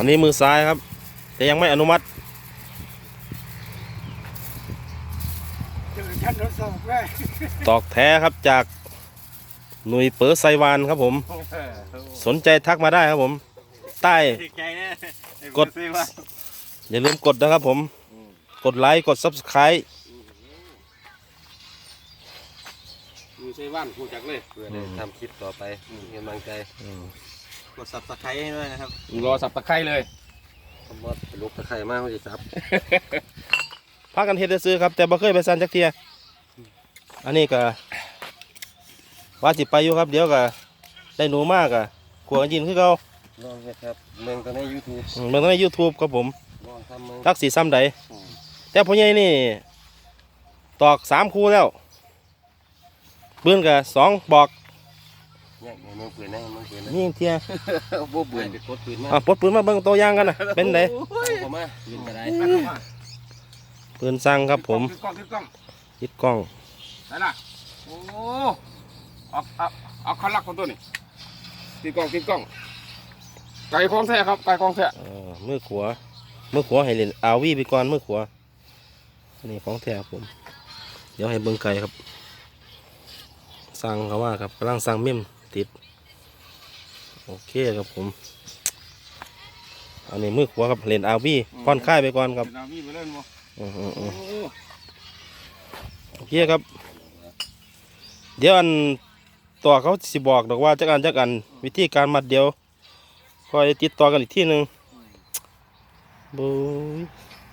อันนี้มือซ้ายครับ แต่ยังไม่อนุมัติเจอชั้นทดสอบเลยตอกแท้ครับจากหน่วยเป๋อไซวานครับผม สนใจทักมาได้ครับผม ใต้ใจเนี่ยกด อย่าลืมกดนะครับผม กดไลค์กด subscribe อยู่ใช้บ้านกูจักเลยเพื่อได้ทำคลิปต่อไปมีกำลังใจ กดสับสไครต์ให้ด้วยนะครับรอสับตะไคร้เลยคำว่าลูกตะไคร่มากเขาจะซับพากันเฮ็ดได้ซื้อครับ แต่บ่เคยไปสั่นจักเทียอันนี้ก็ว่าสิไปอยู่ครับ เดี๋ยวก็ได้หนูมากอะขวกันยินคือเก่าลองเฮ็ดครับเมืองตัวในยูทูบอืมเบิ่งใน YouTube ครับผมลองทำเมืองทักสีซ้ำใดแต่พ่อใหญ่นี่ ตอกสามคู่แล้วปืนก็สองบอก เนี่ยในเมืองปืนนะเมืองปืนนะนี่เทียบ่เบื่อไปกดปืนมาอะปลดปืนมาเบิ่งตัวอย่างกันนะเป็นไดเข้ามาปืนกระไดปืนสั่งครับผมคือกล้องคือกล้องยึดกล้องไหนล่ะโอ้เอาเอาเอาคันลักของตัวนี้ตีกล้องตีกล้อง ไก่ของแท้ครับไก่ของแท้เออมือขวามือขวาให้เล่นอาวีไปก่อนมือขวาอันนี้ของแท้ครับผม เดี๋ยวให้เบิ่งไก่ครับสั่งเขาว่าครับกำลังสั่งเมม ติด โอเคครับผม อันนี้มือขวาครับเล่นอาวีผ่อนคลายไปก่อนครับเป็นอามีไปเล่นบ่อืออืออืโอ้อโอเคครับ เดี๋ยวอันตัวเขาสิบอกดอกว่าจักอันจักอัน วิธีการมัดเดียวคอยติดต่อกันอีกที่หนึ่งบุย